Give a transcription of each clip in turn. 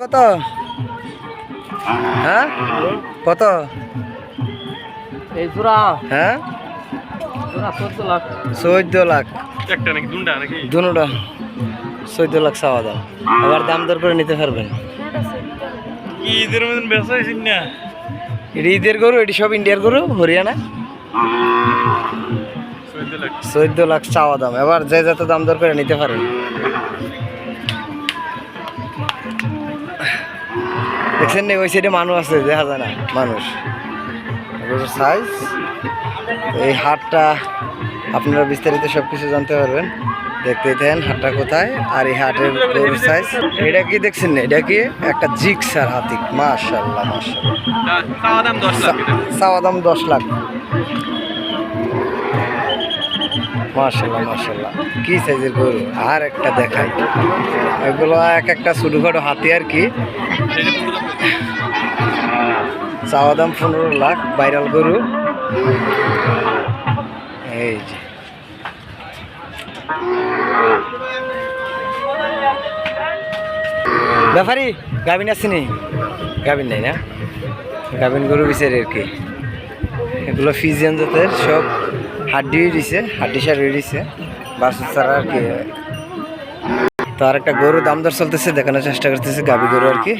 কত? হ্যাঁ? কত? এই জোড়া। হ্যাঁ? চোদ্দ লাখ। চোদ্দ লাখ। একটা নাকি দুটা নাকি? দুটা। চোদ্দ লাখ চাওয়া দাম আবার দাম দর করে নিতে পারবেন। ঈদের মতন ব্যবসা হয়েছিল না? এটি ঈদের গরু এটি সব ইন্ডিয়ার গরু হরিয়ানা। চোদ্দ লাখ। চোদ্দ লাখ চাওয়া দাম। এবার যে যত দাম দর করে নিতে পারেন। দেখছেন ওই সাইডে মানুষ আছে দেখা যায় না মানুষ। সাইজ এই হাটটা আপনারা বিস্তারিত সব কিছু জানতে পারবেন। দেখতে দেন হাটটা কোথায় আর এই হাটের গরুর সাইজ এটা কি দেখছেন? না এটা কি একটা জিক্সার হাতিক মাশাল্লাহ মাশাল্লাহ চাওয়া দাম দশ লাখ। মার্শাল্লাহ মার্শাল্লাহ কি সাইজের গরু? আর একটা দেখাই। এগুলো এক একটা ছোটোখাটো হাতি আর কি। চাওয়া দাম পনেরো লাখ, ভাইরাল গরু। এই যে। ব্যাপারি, গাভিন আসেনি গাভিন নাই না? গাভিন গরু বিচারি আর কি। এগুলো ফিজিয়ান জাতের, সব হাড্ডি দিছে হাড্ডি সার দিছে। বাসুর ছাড়া আর কি। তো আর একটা গরু দাম দর চলতেছে দেখানোর চেষ্টা করতেছে গাভি গরু আর কি।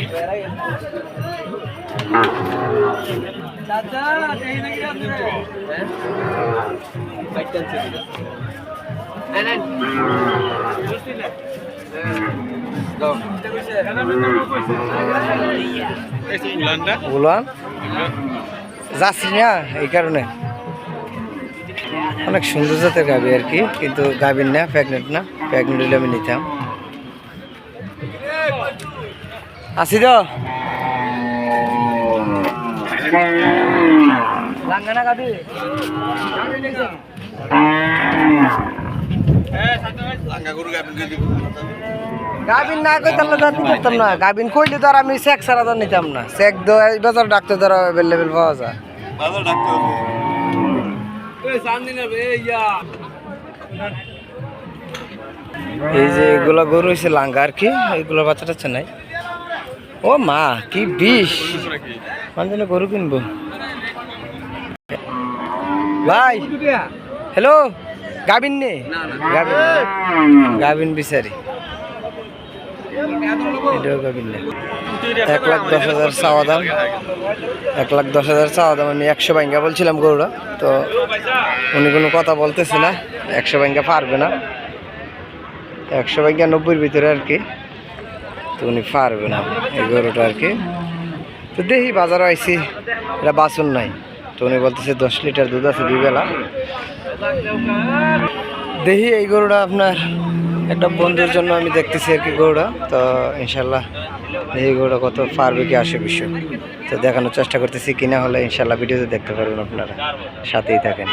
বললাম যাচ্ছি না এই কারণে। অনেক সুন্দর জাতের গাভি আর কি কিন্তু গাভির না প্রেগনেন্ট না প্রেগনেন্ট হলে আমি নিতাম। আসি তো গাবিন না কই তাহলে জাতি করতাম না। গাবিন কইলে তো আর আমি চেক ছাড়া তো নিতাম না। চেক দো এই বাজার ডাক্তার দ্বারা অ্যাভেলেবেল পাওয়া যায়। এই যে এগুলা গরু হয়েছে লাঙ্গা আর কি এগুলো বাচ্চা টাচ্চা নাই। ও মা কি বিষ। মানে গরু কিনবো? ভাই হ্যালো গাবিন নে। গাবিন গাবিন বিচারি। এক লাখ দশ হাজার চাওয়া দাম। এক লাখ দশ হাজার চাওয়া দাম। আমি একশো ব্যাঙ্গা বলছিলাম গরুটা। তো উনি কোনো কথা বলতেছে না। একশো ব্যাঙ্গা পারবে না। একশো ব্যাঙ্গা নব্বইয়ের ভিতরে আর কি। তো উনি পারবে না এই গরুটা আর কি। তো দেখি বাজারে আইসি এটা বাসন নাই। তো উনি বলতেছে দশ লিটার দুধ আছে দুই বেলা। দেখি এই গরুটা আপনার একটা বন্ধুর জন্য আমি দেখতেছি আর কি গৌড়া তো ইনশাল্লাহ এই গৌড়া কত পারবে কি আসে বিশ্ব তো দেখানোর চেষ্টা করতেছি, কিনা হলে ইনশাল্লাহ ভিডিওতে দেখতে পারবেন আপনারা। সাথেই থাকেন।